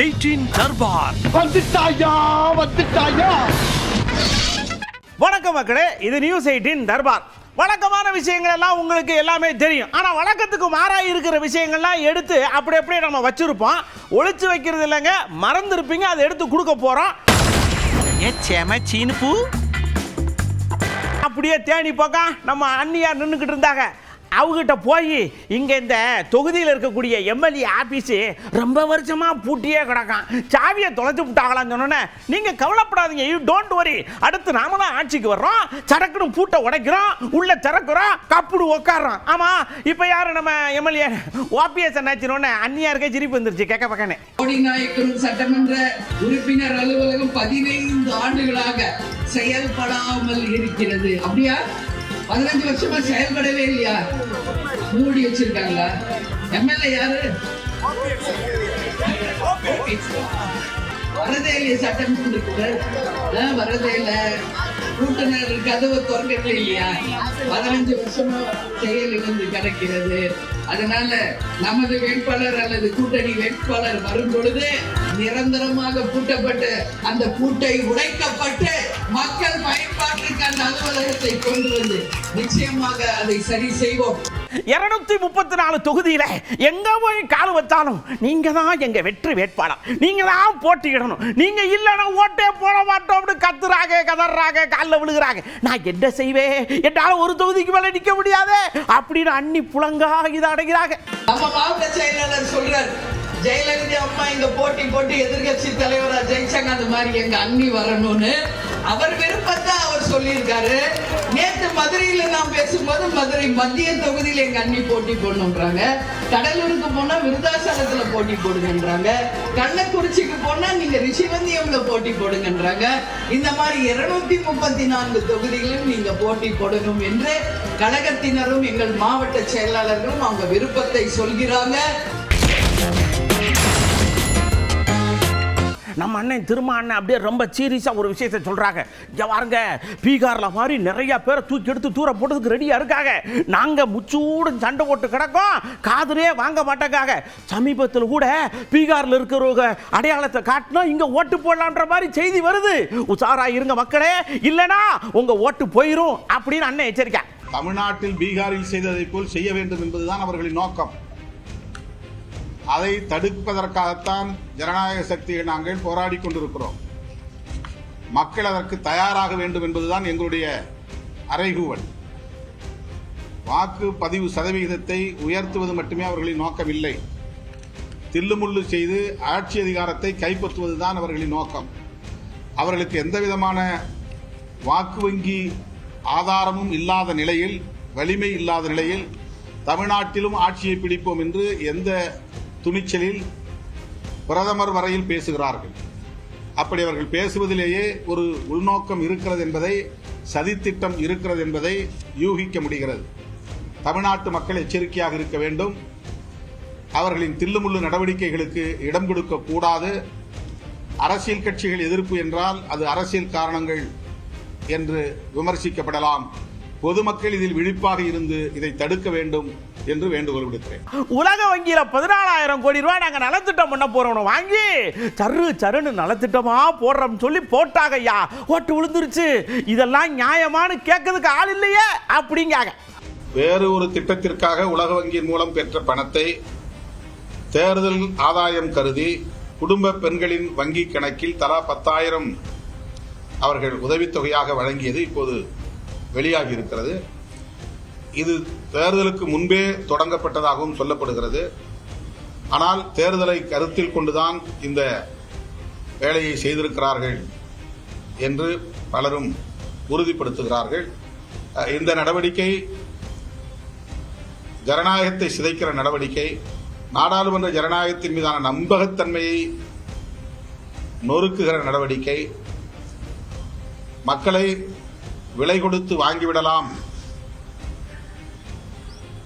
Eighteen Darbar. வந்துட்டாயா வந்துட்டாயா? வணக்கம் மக்களே இது நியூஸ் எயிட்டின் தர்பார். வழக்கமான விஷயங்கள் எல்லாம் உங்களுக்கு எல்லாமே தெரியும். ஆனால் வழக்கத்துக்கு மாறாக இருக்கிற விஷயங்கள்லாம் எடுத்து அப்படி அப்படியே நம்ம வச்சிருப்போம். ஒளிச்சு வைக்கிறது இல்லைங்க மறந்துருப்பீங்க அதை எடுத்து கொடுக்க போகிறோம் செம சீனுப்பு அப்படியே தேனி பக்கம் நம்ம அண்ணியார் நின்றுக்கிட்டு இருந்தாங்க. அவகிட்ட போய் இங்கே இந்த தொகுதியில் இருக்கக்கூடிய எம்எல்ஏ ஆஃபீஸு ரொம்ப வருஷமாக பூட்டியே கிடக்கான். சாவியை தொலைச்சு விட்டாங்களான்னு சொன்னோன்னே நீங்கள் கவலைப்படாதீங்க யூ டோன்ட் வரி அடுத்து நாம தான் ஆட்சிக்கு வர்றோம். சடக்குன்னு பூட்டை உடைக்கிறோம். உள்ள திறக்கிறோம். கப்புடு உட்காடுறோம் ஆமாம் இப்போ யார் நம்ம எம்எல்ஏ? ஓபிஎஸ் என்னாச்சுனோடனே அந்நியாருக்கே சிரிப்பு வந்துருச்சு கேட்க பக்கனே. சட்டமன்ற உறுப்பினர் அலுவலகம் பதினைந்து ஆண்டுகளாக செயல்படாமல் இருக்கிறது. அப்படியா? பதினஞ்சு வருஷமா செயல்படவே இல்லையா? மூடி வச்சிருக்காங்களா? எம்எல்ஏ யாரு? வரதே இல்லையா சட்டம் ஆ, வரதே இல்ல. கூட்டணர் கதவு திறக்கவே இல்லையா? பதினஞ்சு வருஷமா செயல் இழந்து கிடக்கிறது. அதனால நமது வேட்பாளர் அல்லது கூட்டணி வேட்பாளர் வரும் பொழுது நிரந்தரமாக பூட்டப்பட்டு அந்த பூட்டை உடைக்கப்பட்டு மக்கள் பயன்பாட்டிற்கு அந்த அலுவலகத்தை கொண்டு வந்து நிச்சயமாக அதை சரி செய்வோம். இருநூத்தி முப்பத்தி நாலு தொகுதியில எங்க போய் கால் வச்சாலும் நீங்க தான் எங்க வெற்றி வேட்பாளர். நீங்க தான் போட்டியிடணும். நீங்க இல்லைன்னா ஓட்டே போட மாட்டோம் அப்படின்னு கத்துறாங்க கதறாங்க காலில் விழுகிறாங்க. நான் என்ன செய்வேன்? என்னால ஒரு தொகுதிக்கு மேல நிக்க முடியாது அப்படின்னு அன்னி புலங்கா இதை அடைகிறாங்க. நம்ம மாவட்ட செயலாளர் சொல்றார் ஜெயலலிதா அம்மா இங்க போட்டி போட்டு எதிர்கட்சி தலைவரா ஜெயிச்சாங்க அந்த மாதிரி எங்க அண்ணி வரணும்னு அவர் விருப்பத்தை அவர் சொல்லியிருக்காரு. நேற்று மதுரையில நான் பேசும்போது மதுரை மத்திய தொகுதியில எங்க அண்ணி போட்டி போடணுன்றாங்க கடலூருக்கு போனா விருதாசலத்துல போட்டி போடுங்கன்றாங்க. கள்ளக்குறிச்சிக்கு போனா நீங்க ரிஷிவந்தியம்ல போட்டி போடுங்கன்றாங்க. இந்த மாதிரி இருநூத்தி முப்பத்தி நான்கு தொகுதிகளிலும் நீங்க போட்டி போடணும் என்று கழகத்தினரும் எங்கள் மாவட்ட செயலாளர்களும் அவங்க விருப்பத்தை சொல்கிறாங்க. நம்ம அண்ணன் திரும்ப அண்ணன் அப்படியே ரொம்ப சீரியஸாக ஒரு விஷயத்தை சொல்கிறாங்க இங்கே பாருங்க பீகாரில் மாதிரி நிறைய பேரை தூக்கி எடுத்து தூர போட்டதுக்கு ரெடியாக இருக்காங்க. நாங்கள் முச்சூடு சண்டை போட்டு கிடக்கோம். காதலே வாங்க மாட்டேங்காக சமீபத்தில் கூட பீகாரில் இருக்கிறவங்க அடையாளத்தை காட்டினா இங்கே ஓட்டு போடலான்ற மாதிரி செய்தி வருது. உஷாராக இருங்க மக்களே. இல்லைனா உங்கள் ஓட்டு போயிடும் அப்படின்னு அண்ணன் எச்சரிக்கை. தமிழ்நாட்டில் பீகாரில் செய்ததை போல் செய்ய வேண்டும் என்பதுதான் அவர்களின் நோக்கம். அதை தடுப்பதற்காகத்தான் ஜனநாயக சக்தியை நாங்கள் போராடி கொண்டிருக்கிறோம். மக்கள் அதற்கு தயாராக வேண்டும் என்பதுதான் எங்களுடைய அறைகூவல். வாக்கு பதிவு சதவிகிதத்தை உயர்த்துவது மட்டுமே அவர்களின் நோக்கம் இல்லை தில்லுமுள்ளு செய்து ஆட்சி அதிகாரத்தை கைப்பற்றுவதுதான் அவர்களின் நோக்கம். அவர்களுக்கு எந்த விதமான வாக்கு வங்கி ஆதாரமும் இல்லாத நிலையில் வலிமை இல்லாத நிலையில் தமிழ்நாட்டிலும் ஆட்சியை பிடிப்போம் என்று எந்த துணிச்சலில் பிரதமர் வரையில் பேசுகிறார்கள். அப்படி அவர்கள் பேசுவதிலேயே ஒரு உள்நோக்கம் இருக்கிறது என்பதை சதித்திட்டம் இருக்கிறது என்பதை யூகிக்க முடிகிறது. தமிழ்நாட்டு மக்கள் எச்சரிக்கையாக இருக்க வேண்டும். அவர்களின் தில்லுமுள்ளு நடவடிக்கைகளுக்கு இடம் கொடுக்க கூடாது. அரசியல் கட்சிகள் எதிர்ப்பு என்றால் அது அரசியல் காரணங்கள் என்று விமர்சிக்கப்படலாம். பொதுமக்கள் இதில் விழிப்பாக இருந்து இதை தடுக்க வேண்டும் என்று வேண்டுகோள் விடுக்கிறேன். உலக வங்கியில பதினாலாயிரம் கோடி ரூபாய் நாங்க நலத்திட்டம் பண்ண போறோம். வாங்கி சரு சருன்னு நலத்திட்டமா போடுறோம் சொல்லி போட்டாங்க ஐயா. ஓட்டு விழுந்துருச்சு. இதெல்லாம் நியாயமானு கேட்கறதுக்கு ஆள் இல்லையே அப்படிங்காங்க. வேறு ஒரு திட்டத்திற்காக உலக வங்கியின் மூலம் பெற்ற பணத்தை தேர்தல் ஆதாயம் கருதி குடும்ப பெண்களின் வங்கி கணக்கில் தலா பத்தாயிரம் அவர்கள் உதவித்தொகையாக வழங்கியது இப்போது வெளியாகி இருக்கிறது. இது தேர்தலுக்கு முன்பே தொடங்கப்பட்டதாகவும் சொல்லப்படுகிறது. ஆனால் தேர்தலை கருத்தில் கொண்டுதான் இந்த வேலையை செய்திருக்கிறார்கள் என்று பலரும் உறுதிப்படுத்துகிறார்கள். இந்த நடவடிக்கை ஜனநாயகத்தை சிதைக்கிற நடவடிக்கை நாடாளுமன்ற ஜனநாயகத்தின் மீதான நம்பகத்தன்மையை நொறுக்குகிற நடவடிக்கை மக்களை விலை கொடுத்து வாங்கிவிடலாம்.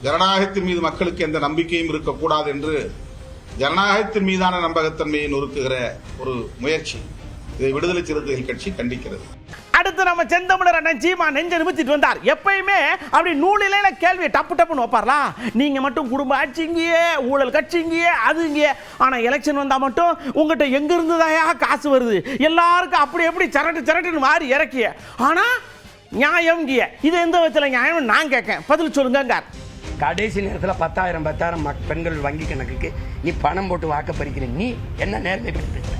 ஜனநாயகத்தின் மீது மக்களுக்கு எந்த நம்பிக்கையும் இருக்கக்கூடாது என்று ஜனநாயகத்தின் மீதான நம்பகத்தன்மையை நொறுக்குகிற ஒரு முயற்சி. இதை விடுதலை சிறுத்தைகள் கட்சி கண்டிக்கிறது. அடுத்து நம்ம செந்தமிழர் அண்ணன் சீமா நெஞ்ச நிமித்திட்டு வந்தார். எப்பயுமே அப்படி நூலிலையில கேள்வி டப்பு டப்புன்னு வைப்பார்லா? நீங்க மட்டும் குடும்ப ஆட்சிங்கியே ஊழல் கட்சிங்கியே அது இங்கே ஆனா எலெக்ஷன் வந்தா மட்டும் உங்ககிட்ட எங்க இருந்துதாயா காசு வருது? எல்லாருக்கும் அப்படி எப்படி சரட்டு சரட்டுன்னு மாறி இறக்கிய. ஆனா நியாயம் இது எந்த விதத்தில் நியாயம் நான் கேட்கேன் பதில் சொல்லுங்க கடைசி நேரத்தில் பத்தாயிரம் பத்தாயிரம் மக் பெண்கள் வங்கி கணக்குக்கு நீ பணம் போட்டு வாக்க பறிக்கிற நீ என்ன நேர்மை பற்றி பேசுற?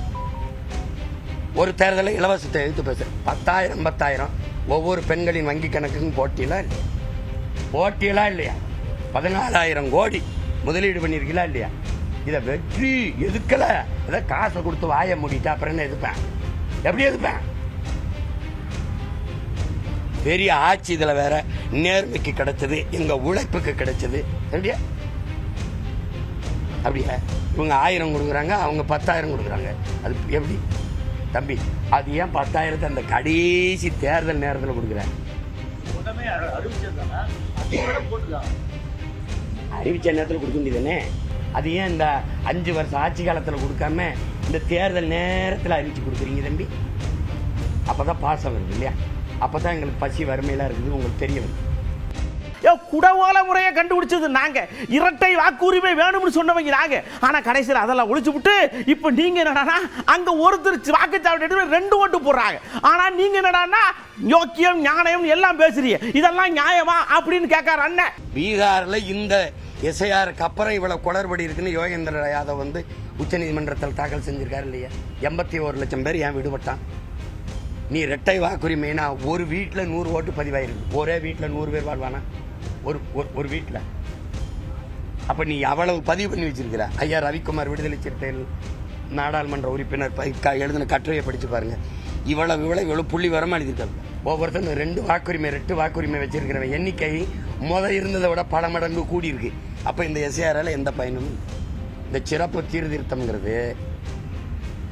ஒரு தேர்தலில் இலவசத்தை எடுத்து பேசுற பத்தாயிரம் பத்தாயிரம் ஒவ்வொரு பெண்களின் வங்கி கணக்குக்கும் போட்டியெல்லாம் இல்லை போட்டியெல்லாம் இல்லையா? பதினாலாயிரம் கோடி முதலீடு பண்ணியிருக்கீங்களா இல்லையா? இதை வெற்றி எதுக்கலை? இதை காசை கொடுத்து வாய மூடிட்டா அப்புறம் என்ன எதுப்பேன் எப்படி எதுப்பேன் பெரிய ஆட்சி இதில் வேற. நேர்மைக்கு கிடைச்சது எங்க உழைப்புக்கு கிடைச்சது. எப்படியா அப்படியா? இவங்க ஆயிரம் கொடுக்குறாங்க அவங்க பத்தாயிரம் கொடுக்குறாங்க. அது எப்படி? தம்பி அது ஏன் பத்தாயிரத்தை அந்த கடைசி தேர்தல் நேரத்தில் கொடுக்குறேன்? அறிவிச்ச நேரத்தில் கொடுக்க வேண்டியதானே அது ஏன் இந்த அஞ்சு வருஷம் ஆட்சி காலத்தில் கொடுக்காம இந்த தேர்தல் நேரத்தில் அறிவிச்சு கொடுக்குறீங்க தம்பி? அப்பதான் பாசம் வருது இல்லையா? அப்பதான் எங்களுக்கு பசி வறுமையெல்லாம் இருக்குது. உங்களுக்கு தெரிய ஏ குடவோல முறையை கண்டுபிடிச்சது நாங்க. இரட்டை வாக்குரிமை வேணும்னு சொன்னவங்க நாங்க. ஆனா கடைசியில் அதெல்லாம் ஒழிச்சு விட்டு இப்போ நீங்க என்னடானா அங்க ஒருத்தர் வாக்குச்சாவடி எடுத்து ரெண்டு ஓட்டு போடுறாங்க. ஆனா நீங்க என்னடானா யோக்கியம் ஞானம் எல்லாம் பேசுறீங்க. இதெல்லாம் நியாயமா அப்படின்னு கேட்காரு அண்ணன். பீகார்ல இந்த எஸ்ஐஆருக்கு அப்புறம் இவ்வளவு குளறுபடி இருக்குன்னு யோகேந்திர யாதவ் வந்து உச்சநீதிமன்றத்தில் தாக்கல் செஞ்சிருக்காரு இல்லையா? எண்பத்தி ஒரு லட்சம் பேர் ஏன் விடுபட்டான்? நீ ரெட்டை வாக்குரிமைனா ஒரு வீட்டில் நூறு ஓட்டு பதிவாயிருக்கு. ஒரே வீட்டில் நூறு பேர் வாழ்வானா? ஒரு ஒரு- ஒரு வீட்டில் அப்போ நீ அவ்வளவு பதிவு பண்ணி வச்சிருக்கிற? ஐயா ரவிக்குமார் விடுதலை சிறுத்தைகள் நாடாளுமன்ற உறுப்பினர் க- எழுதின கட்டுரையை படித்து பாருங்க. இவ்வளவு இவ்வளவு இவ்வளவு புள்ளி வரமா எழுதியிருக்காங்க ஒவ்வொருத்தரும் ரெண்டு வாக்குரிமை ரெட்டு வாக்குரிமை வச்சிருக்கிறவன். எண்ணிக்கை முத இருந்ததை விட பல மடங்கு கூடியிருக்கு. அப்போ இந்த எஸ்ஆரால் எந்த பயனும் இந்த சிறப்பு சீர்திருத்தம்ங்கிறது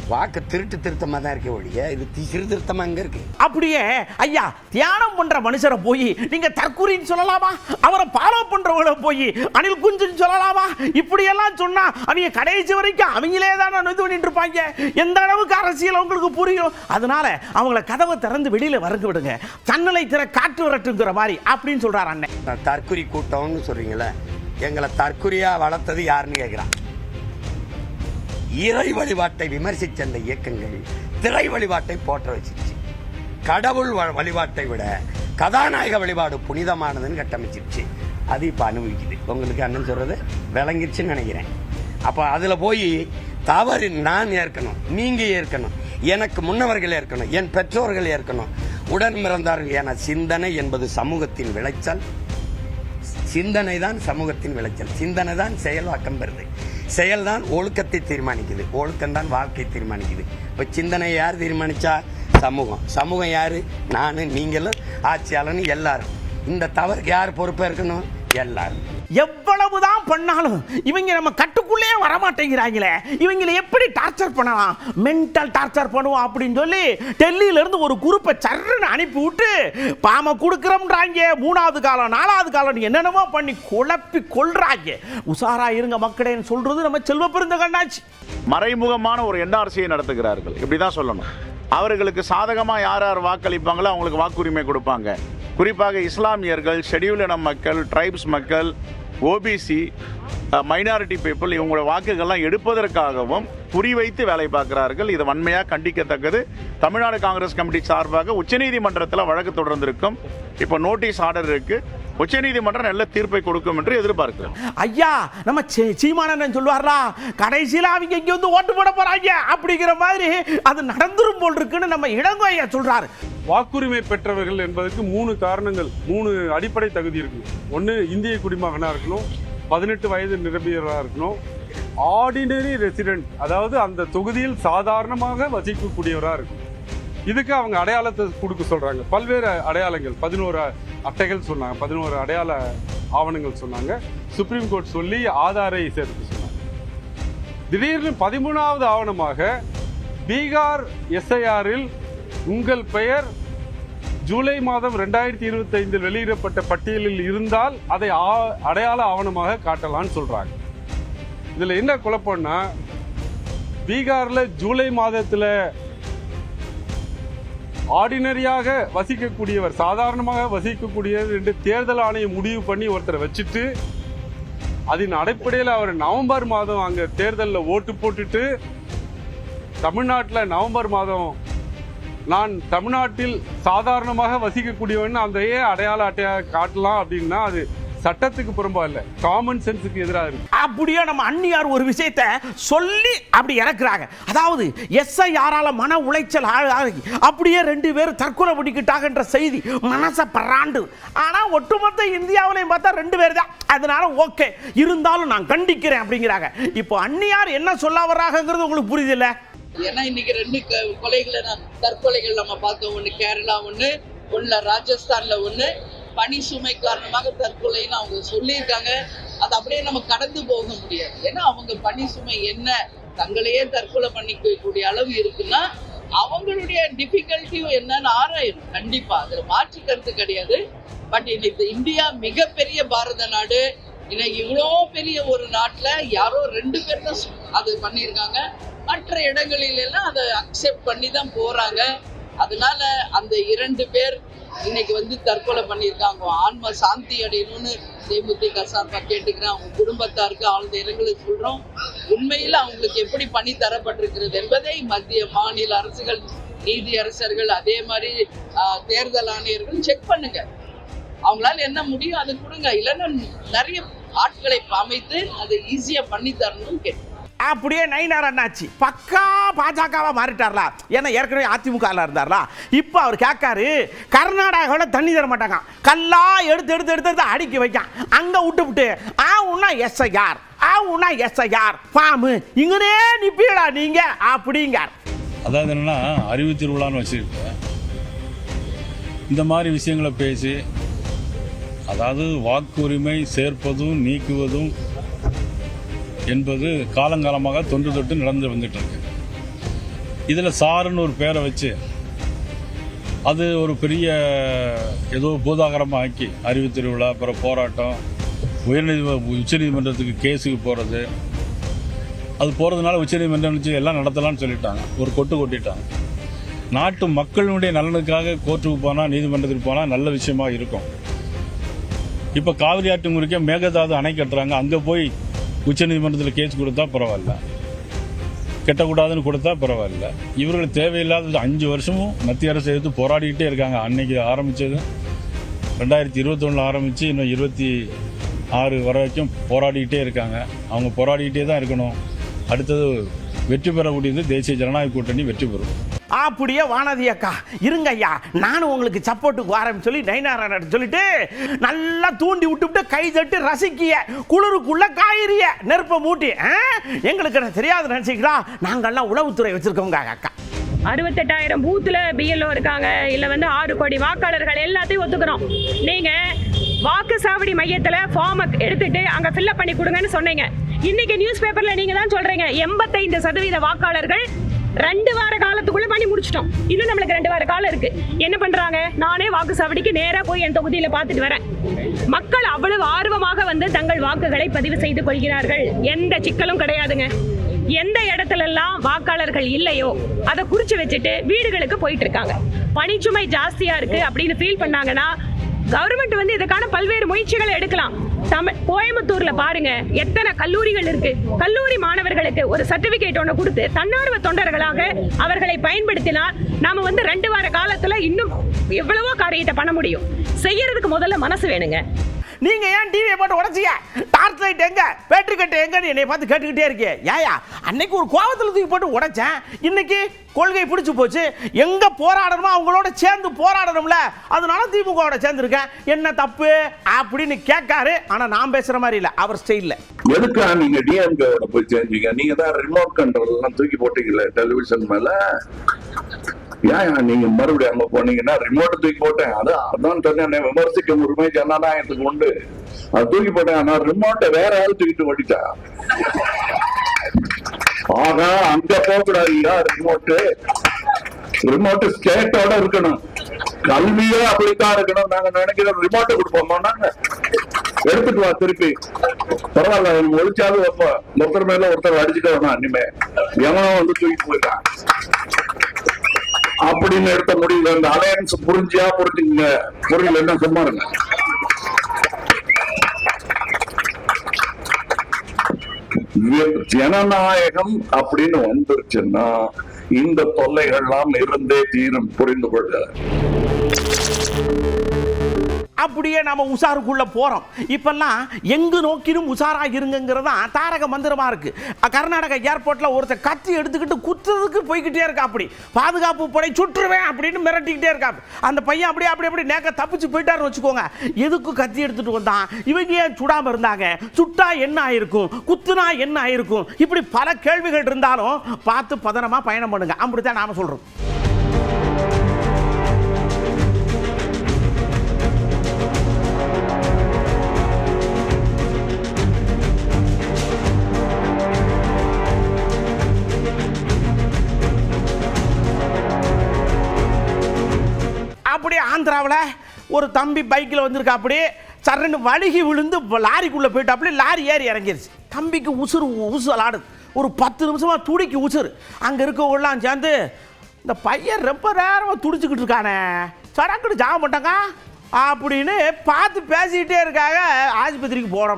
வாக்கு திருட்டு திருத்தமா தான் இருக்கே ஒழிய இது தி- சீர்திருத்தமா அங்க இருக்கு. அப்படியே ஐயா தியானம் பண்ற மனுஷரை போய் நீங்க தற்கூரின்னு சொல்லலாமா? அவரை ஃபாலோ பண்றவங்கள போய் அனில் குஞ்சுன்னு சொல்லலாமா? இப்படி எல்லாம் சொன்னா அவங்க கடைசி வரைக்கும் அவங்களே தான் இது பண்ணிட்டு இருப்பாங்க. எந்த அளவுக்கு அரசியல் அவங்களுக்கு புரியும்? அதனால அவங்கள கதவை திறந்து வெளியில வரங்க விடுங்க. தன்னலை திற காற்று வரட்டுங்கிற மாதிரி அப்படின்னு சொல்றாரு அண்ணன். தற்குறி கூட்டம்னு சொல்றீங்களே எங்களை தற்குறியா வளர்த்தது யாருன்னு கேட்கிறான் இறை வழிபாட்டை விமர்சிச்ச அந்த இயக்கங்கள் திரை வழிபாட்டை போற்ற வச்சிருச்சு கடவுள் வ- வழிபாட்டை விட கதாநாயக வழிபாடு புனிதமானதுன்னு கட்டமைச்சிருச்சு. அது இப்போ அனுபவிக்குது. உங்களுக்கு அண்ணன் சொல்றது விளங்கிருச்சுன்னு நினைக்கிறேன். அப்போ அதில் போய் தவறு நான் ஏற்கணும் நீங்கள் ஏற்கணும் எனக்கு முன்னவர்கள் ஏற்கணும் என் பெற்றோர்கள் ஏற்கணும். உடன் பிறந்தார்கள் என சிந்தனை என்பது சமூகத்தின் விளைச்சல். சிந்தனை தான் சமூகத்தின் விளைச்சல். சிந்தனை தான் செயல்வாக்கம் பெறுது. செயல் தான் ஒழுக்கத்தை தீர்மானிக்குது. ஒழுக்கம் தான் வாழ்க்கை தீர்மானிக்குது. இப்போ சிந்தனை யார் தீர்மானிச்சா? சமூகம். சமூகம் யார்? நான் நீங்களும் ஆட்சியாளர்னு எல்லாரும். இந்த தவறுக்கு யார் பொறுப்பா இருக்கணும் எல்லாரும். எவ்வளவுதான் பண்ணாலும் இவங்க நம்ம கட்டுக்குள்ளே வரமாட்டேங்கிறாங்களே. இவங்களை எப்படி டார்ச்சர் பண்ணலாம்? மென்டல் டார்ச்சர் பண்ணுவோம் அப்படின்னு சொல்லி டெல்லியிலேருந்து ஒரு குரூப்பை சர்ன்னு அனுப்பி விட்டு பாம கொடுக்குறோம்ன்றாங்க. மூணாவது காலம் நாலாவது காலம் என்னென்னமோ பண்ணி குழப்பி கொள்றாங்க உஷாரா இருங்க மக்களேன்னு சொல்றது நம்ம செல்வ பெருந்த கண்ணாச்சு. மறைமுகமான ஒரு என்ஆர்சியை நடத்துகிறார்கள். இப்படிதான் சொல்லணும். அவர்களுக்கு சாதகமாக யார் யார் வாக்களிப்பாங்களோ அவங்களுக்கு வாக்குரிமை கொடுப்பாங்க. குறிப்பாக இஸ்லாமியர்கள் ஷெடியூல் இன மக்கள் ட்ரைப்ஸ் மக்கள் ஓபிசி மைனாரிட்டி பீப்புள் இவங்களோட வாக்குகள்லாம் எடுப்பதற்காகவும் குறிவைத்து வேலை பார்க்கிறார்கள். இது வன்மையாக கண்டிக்கத்தக்கது. தமிழ்நாடு காங்கிரஸ் கமிட்டி சார்பாக உச்சநீதிமன்றத்தில் வழக்கு தொடர்ந்திருக்கும். இப்போ நோட்டீஸ் ஆர்டர் இருக்கு. உச்சநீதிமன்றம் நல்ல தீர்ப்பை கொடுக்கும் என்று எதிர்பார்க்கிறோம். ஐயா நம்ம சீ- சீமானன் சொல்லுவாரா கடைசியில் அவங்க இங்கே வந்து ஓட்டு போட போறாங்க அப்படிங்கிற மாதிரி அது நடந்துரும் போல் இருக்குன்னு நம்ம இளங்கோ ஐயா சொல்றாரு. வாக்குரிமை பெற்றவர்கள் என்பதற்கு மூணு காரணங்கள் மூணு அடிப்படை தகுதி இருக்கு. ஒன்று இந்திய குடிமகனாக இருக்கணும் பதினெட்டு வயது நிரம்பியவராக இருக்கணும். ஆர்டினரி ரெசிடென்ட் அதாவது அந்த தொகுதியில் சாதாரணமாக வசிக்கக்கூடியவராக இருக்கணும். இதுக்கு அவங்க அடையாளத்தை கொடுக்க சொல்கிறாங்க பல்வேறு அடையாளங்கள் பதினோரு அட்டைகள் சொன்னாங்க பதினோரு அடையாள ஆவணங்கள் சொன்னாங்க. சுப்ரீம் கோர்ட் சொல்லி ஆதாரை சேர்த்து சொன்னாங்க. திடீர்னு பதிமூணாவது ஆவணமாக பீகார் எஸ்ஐஆரில் உங்கள் பெயர் ஜூலை மாதம் ரெண்டாயிரத்தி இருபத்தி ஐந்தில் வெளியிடப்பட்ட பட்டியலில் இருந்தால் அதை ஆ- அடையாள ஆவணமாக காட்டலாம்னு சொல்றாங்க. இதுல என்ன குழப்பம்னா பீகார்ல ஜூலை மாதத்துல ஆர்டினரியாக வசிக்கக்கூடியவர் சாதாரணமாக வசிக்கக்கூடியவர் என்று தேர்தல் ஆணையம் முடிவு பண்ணி ஒருத்தரை வச்சுட்டு அதன் அடிப்படையில் அவர் நவம்பர் மாதம் அங்கே தேர்தலில் ஓட்டு போட்டுட்டு தமிழ்நாட்டில் நவம்பர் மாதம் நான் தமிழ்நாட்டில் சாதாரணமாக வசிக்கக்கூடியவன் அந்த அடையாள அட்டையாக காட்டலாம் அப்படின்னா அது சட்டத்துக்கு புறம்பா இல்லை. காமன் சென்ஸுக்கு எதிராக இருக்கு. அப்படியே நம்ம அண்ணியார் ஒரு விஷயத்த சொல்லி அப்படி இறக்குறாங்க. அதாவது எஸ்ஐ யாரால மன உளைச்சல் ஆகி அப்படியே ரெண்டு பேரும் தற்கொலை பண்ணிக்கிட்டாங்கன்ற செய்தி மனசை பராண்டு. ஆனா ஒட்டுமொத்த இந்தியாவிலையும் பார்த்தா ரெண்டு பேர் தான். அதனால ஓகே இருந்தாலும் நான் கண்டிக்கிறேன் அப்படிங்கிறாங்க. இப்போ அண்ணியார் என்ன சொல்ல வர்றாங்கங்கிறது உங்களுக்கு புரியுது இல்லை? ஏன்னா இன்னைக்கு ரெண்டு க- கொலைகளை நான் தற்கொலைகள் நம்ம பார்த்தோம். ஒன்று கேரளா ஒன்று ஒண்ணுல ராஜஸ்தான்ல ஒன்று பனி சுமை காரணமாக தற்கொலைன்னு அவங்க சொல்லியிருக்காங்க. அது அப்படியே நம்ம கடந்து போக முடியாது. ஏன்னா அவங்க பனி சுமை என்ன தங்களையே தற்கொலை பண்ணிக்கக்கூடிய அளவு இருக்குன்னா அவங்களுடைய டிஃபிகல்ட்டியும் என்னன்னு ஆராயணும். கண்டிப்பா. அதுல மாற்று கருத்து கிடையாது. பட் இன்னைக்கு இந்தியா மிகப்பெரிய பாரத நாடு. இன்னைக்கு இவ்வளோ பெரிய ஒரு நாட்டில் யாரோ ரெண்டு பேர் தான் அது பண்ணியிருக்காங்க. மற்ற இடங்களிலெல்லாம் அதை அக்செப்ட் பண்ணி தான் போகிறாங்க அதனால அந்த இரண்டு பேர் இன்னைக்கு வந்து தற்கொலை பண்ணியிருக்காங்க. ஆன்ம சாந்தி அடையணும்னு தேமுதிக சார்பாக கேட்டுக்கிறேன். அவங்க குடும்பத்தாருக்கு ஆழ்ந்த இரங்கலை சொல்கிறோம் உண்மையில் அவங்களுக்கு எப்படி பணி தரப்பட்டிருக்கிறது என்பதை மத்திய மாநில அரசுகள் நீதி அரசர்கள் அதே மாதிரி தேர்தல் ஆணையர்கள் செக் பண்ணுங்க. அவங்களால என்ன முடியும் அதை கொடுங்க. இல்லைன்னா நிறைய ஆட்களை அமைத்து அதை ஈஸியா பண்ணி தரணும்னு கேட்டு அப்படியே நைனார் அண்ணாச்சி பக்கா பாஜகவா மாறிட்டார்ல? ஏன்னா ஏற்கனவே அதிமுகவில் இருந்தார்ல? இப்போ அவர் கேட்காரு கர்நாடகாவில் தண்ணி தர மாட்டாங்க. கல்லா எடுத்து எடுத்து எடுத்து எடுத்து அடுக்கி வைக்கான். அங்கே விட்டு விட்டு ஆ உன்னா எஸ்ஐஆர் ஆ உன்னா எஸ்ஐஆர் ஃபார்மு இங்கனே நிப்பீடா நீங்க? அப்படிங்கார் அதாவது என்னன்னா அறிவு திருவிழான்னு வச்சுக்கிட்டு இந்த மாதிரி விஷயங்களை பேசி அதாவது வாக்குரிமை சேர்ப்பதும் நீக்குவதும் என்பது காலங்காலமாக தொன்று தொட்டு நடந்து வந்துட்டு இருக்கு. இதில் சாருன்னு ஒரு பேரை வச்சு அது ஒரு பெரிய ஏதோ பூதாகரமாக ஆக்கி அறிவு திருவிழா அப்புறம் போராட்டம் உயர்நீதி உச்சநீதிமன்றத்துக்கு கேஸுக்கு போகிறது அது போகிறதுனால உச்சநீதிமன்றம் வச்சு எல்லாம் நடத்தலாம்னு சொல்லிட்டாங்க. ஒரு கொட்டு கொட்டிட்டாங்க. நாட்டு மக்களுடைய நலனுக்காக கோர்ட்டுக்கு போனால் நீதிமன்றத்துக்கு போனால் நல்ல விஷயமாக இருக்கும். இப்போ காவிரி ஆற்று குறுக்கே மேகதாது அணை கட்டுறாங்க. அங்கே போய் உச்சநீதிமன்றத்தில் கேஸ் கொடுத்தா பரவாயில்ல. கட்டக்கூடாதுன்னு கொடுத்தா பரவாயில்ல. இவர்கள் தேவையில்லாத அஞ்சு வருஷமும் மத்திய அரசு எடுத்து போராடிக்கிட்டே இருக்காங்க. அன்னைக்கு ஆரம்பித்தது ரெண்டாயிரத்தி இருபத்தொன்னில் ஆரம்பித்து இன்னும் இருபத்தி ஆறு வரைக்கும் போராடிக்கிட்டே இருக்காங்க. அவங்க போராடிக்கிட்டே தான் இருக்கணும். அடுத்தது வெற்றி பெறக்கூடியது தேசிய ஜனநாயக கூட்டணி வெற்றி பெறும். அப்படியே வானதி அக்கா இருங்க ஐயா நானும் உங்களுக்கு சப்போர்ட்டுக்கு வரேன்னு சொல்லி நைனாரன் சொல்லிட்டு நல்லா தூண்டி விட்டுவிட்டு கை தட்டு ரசிக்கிய குளிருக்குள்ள காயிறிய நெருப்பை மூட்டி ஆ? எங்களுக்கு என்ன தெரியாது நினைச்சிங்களா நாங்கள்லாம் உளவுத்துறை வச்சிருக்கோங்க அக்கா. அறுபத்தெட்டாயிரம் பூத்தில் பிஎல்ஓ இருக்காங்க. இல்லை வந்து ஆறு கோடி வாக்காளர்கள் எல்லாத்தையும் ஒத்துக்கிறோம். நீங்கள் வாக்கு சாவடி மையத்தில் ஃபார்மை எடுத்துட்டு அங்கே ஃபில்லப் பண்ணி கொடுங்கன்னு சொன்னீங்க. இன்னைக்கு நியூஸ் பேப்பரில் நீங்கள் தான் சொல்கிறீங்க எண்பத்தைந்து சதவீத வாக்காளர்கள் ரெண்டு வார காலத்துக்குள்ள பண்ணி முடிச்சிட்டோம். இன்னும் நம்மளுக்கு ரெண்டு வார காலம் இருக்கு. என்ன பண்றாங்க? நானே வாக்கு சாவடிக்கு நேரா போய் என் தொகுதியில பார்த்துட்டு வரேன். மக்கள் அவ்வளவு ஆர்வமாக வந்து தங்கள் வாக்குகளை பதிவு செய்து கொள்கிறார்கள். எந்த சிக்கலும் கிடையாதுங்க. எந்த இடத்துலலாம் வாக்காளர்கள் இல்லையோ அதை குறிச்சு வச்சுட்டு வீடுகளுக்கு போயிட்டு இருக்காங்க. பணிச்சுமை ஜாஸ்தியா இருக்கு அப்படின்னு ஃபீல் பண்ணாங்கன்னா கவர்மெண்ட் வந்து இதுக்கான பல்வேறு முயற்சிகளை எடுக்கலாம். தமிழ் கோயம்புத்தூர்ல பாருங்க எத்தனை கல்லூரிகள் இருக்கு. கல்லூரி மாணவர்களுக்கு ஒரு சர்டிபிகேட் ஒன்று கொடுத்து தன்னார்வ தொண்டர்களாக அவர்களை பயன்படுத்தினால் நாம வந்து ரெண்டு வார காலத்துல இன்னும் எவ்வளவோ காரியத்தை பண்ண முடியும். செய்யறதுக்கு முதல்ல மனசு வேணுங்க. நீங்க ஏன் டிவியை போட்டு உடச்சிய டார்ச் லைட் எங்க? பேட்டரி கட்டு எங்கன்னு என்னை பார்த்து கேட்டுக்கிட்டே இருக்கே ஏயா அன்னைக்கு ஒரு கோவத்தில் தூக்கி போட்டு உடைச்சேன். இன்னைக்கு கொள்கை பிடிச்சி போச்சு. எங்கே போராடணுமோ அவங்களோட சேர்ந்து போராடணும்ல. அதனால திமுகவோட சேர்ந்துருக்கேன். என்ன தப்பு? அப்படின்னு கேட்காரு. ஆனா நான் பேசுற மாதிரி இல்லை. அவர் ஸ்டைலில் எதுக்கா நீங்க டிஎம்கேவோட போய் சேர்ந்தீங்க? நீங்க தான் ரிமோட் கண்ட்ரோல் எல்லாம் தூக்கி போட்டீங்களே டெலிவிஷன் மேல? ஏன் நீங்க மறுபடியும் அங்க போனீங்கன்னா ரிமோட்டை தூக்கி போட்டேன். அதான் அதான் சொன்னேன் விமர்சிக்க உரிமை ஜனநாயகத்துக்கு உண்டு. அது தூக்கி போட்டேன் ஆனா ரிமோட்டை வேற ஆள் தூக்கிட்டு ஓடிட்டா ஆகா அங்க போகக்கூடாதுயா ரிமோட்டு ரிமோட்டு ஸ்டேட்டோட இருக்கணும். கல்வியே அப்படித்தான் இருக்கணும். நாங்க நினைக்கிறோம் ரிமோட்டை கொடுப்போமா நாங்க? எடுத்துட்டு வா திருப்பி. பரவாயில்ல அவங்க ஒழிச்சாலும் வைப்போம் ஒருத்தர் மேல ஒருத்தர் அடிச்சுட்டு வரணும் இனிமே. எவனோ வந்து தூக்கிட்டு போயிட்டான். அப்படின்னு எடுத்த முடிவு அந்த அலையன்ஸ் புரிஞ்சியா புரிஞ்சுங்க புரியல என்ன சும்மா இருங்க. ஜனநாயகம் அப்படின்னு வந்துருச்சுன்னா இந்த தொல்லைகள்லாம் இருந்தே தீரும் புரிந்து கொள்ள அப்படியே நம்ம உஷாருக்குள்ளே போகிறோம் இப்போல்லாம் எங்கு நோக்கினும் உஷாராக இருங்கிறது தான் தாரக மந்திரமாக இருக்குது கர்நாடகா ஏர்போர்ட்டில் ஒருத்தர் கத்தி எடுத்துக்கிட்டு குத்துறதுக்கு போய்கிட்டே இருக்கா அப்படி பாதுகாப்பு படை சுற்றுவேன் அப்படின்னு மிரட்டிக்கிட்டே இருக்கா அந்த பையன் அப்படியே அப்படி அப்படி நேக்க தப்பிச்சு போயிட்டாருன்னு வச்சுக்கோங்க. எதுக்கு கத்தி எடுத்துகிட்டு வந்தான்? இவங்க ஏன் சுடாமல் இருந்தாங்க? சுட்டா என்ன ஆயிருக்கும்? குத்துனா என்ன ஆயிருக்கும்? இப்படி பல கேள்விகள் இருந்தாலும் பார்த்து பதனமாக பயணம் பண்ணுங்க. அப்படித்தான் நாம் சொல்கிறோம் ஆந்திராவில் ஒரு தம்பி பைக்கில் வந்திருக்கா அப்படி வழுகி விழுந்து லாரிக்குள்ளே போயிட்டு லாரி ஏறி இறங்கிருச்சு. தம்பிக்கு உசுறு உசுலாடுது ஒரு பத்து நிமிஷமாக துடிக்கு உசுறு. அங்கே இருக்கவங்களாம் சேர்ந்து இந்த பையன் ரொம்ப நேரமாக துடிச்சுக்கிட்டு இருக்கானே. சரக்குன்னு ஜாக மாட்டாங்க அப்படின்னு பார்த்து பேசிக்கிட்டே இருக்காங்க ஆஸ்பத்திரிக்கு போட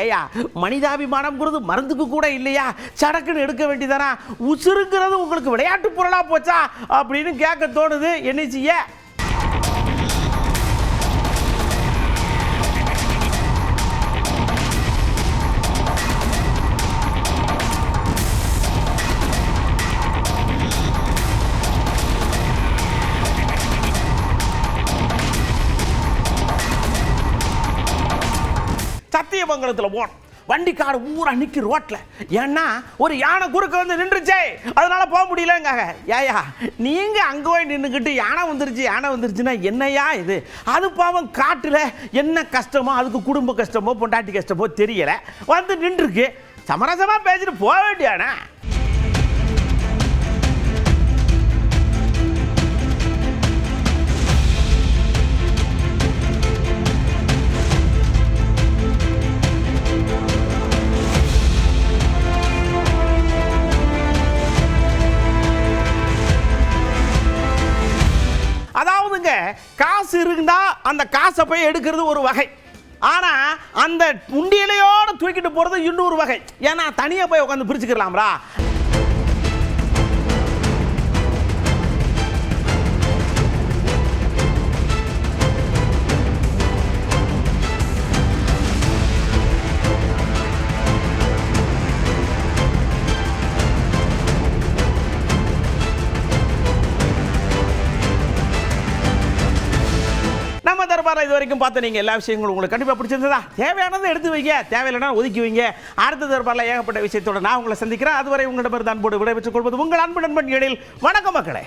ஏயா மனிதாபிமானம்ங்கிறது மருந்துக்கு கூட இல்லையா? சடக்குன்னு எடுக்க வேண்டியதானா உசுருங்கிறது உங்களுக்கு விளையாட்டு பொருளாக போச்சா? அப்படின்னு கேட்க தோணுது. என்ன வேகத்தில் சத்தியமங்கலத்தில் போனோம் வண்டிக்கார ஊரா நிக்கி ரோட்ல. ஏன்னா ஒரு யானை குறுக்க வந்து நின்றுச்சே. அதனால போக முடியலங்க ஏயா நீங்க அங்க போய் நின்றுக்கிட்டு யானை வந்துருச்சு யானை வந்துருச்சுன்னா என்னையா இது? அது பாவம் காட்டுல என்ன கஷ்டமோ அதுக்கு குடும்ப கஷ்டமோ பொண்டாட்டி கஷ்டமோ தெரியல. வந்து நின்றுருக்கு. சமரசமா பேசிட்டு போக வேண்டியானே காசை போய் எடுக்கிறது ஒரு வகை. ஆனா அந்த உண்டியலையோடு தூக்கிட்டு போறது இன்னொரு வகை. ஏன்னா தனியா போய் உட்காந்து பிரிச்சுக்கலாம்ரா. வரைக்கும் பார்த்த நீங்க எல்லா விஷயங்களும் உங்களுக்கு கண்டிப்பா பிடிச்சிருந்ததா? தேவையானதை எடுத்து வைங்க. தேவையில்லைனா ஒதுக்கி வைங்க. அடுத்த தரப்பாரில் ஏகப்பட்ட விஷயத்தோட நான் உங்களை சந்திக்கிறேன். அதுவரை உங்களிடமிருந்து அன்போடு விடைபெற்றுக் கொள்வது உங்கள் அன்பு நண்பன் எழில். வணக்கம் மக்களே.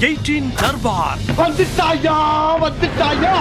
எயிட்டீன் தர்பார். வந்துட்டாயா? வந்துட்டாயா?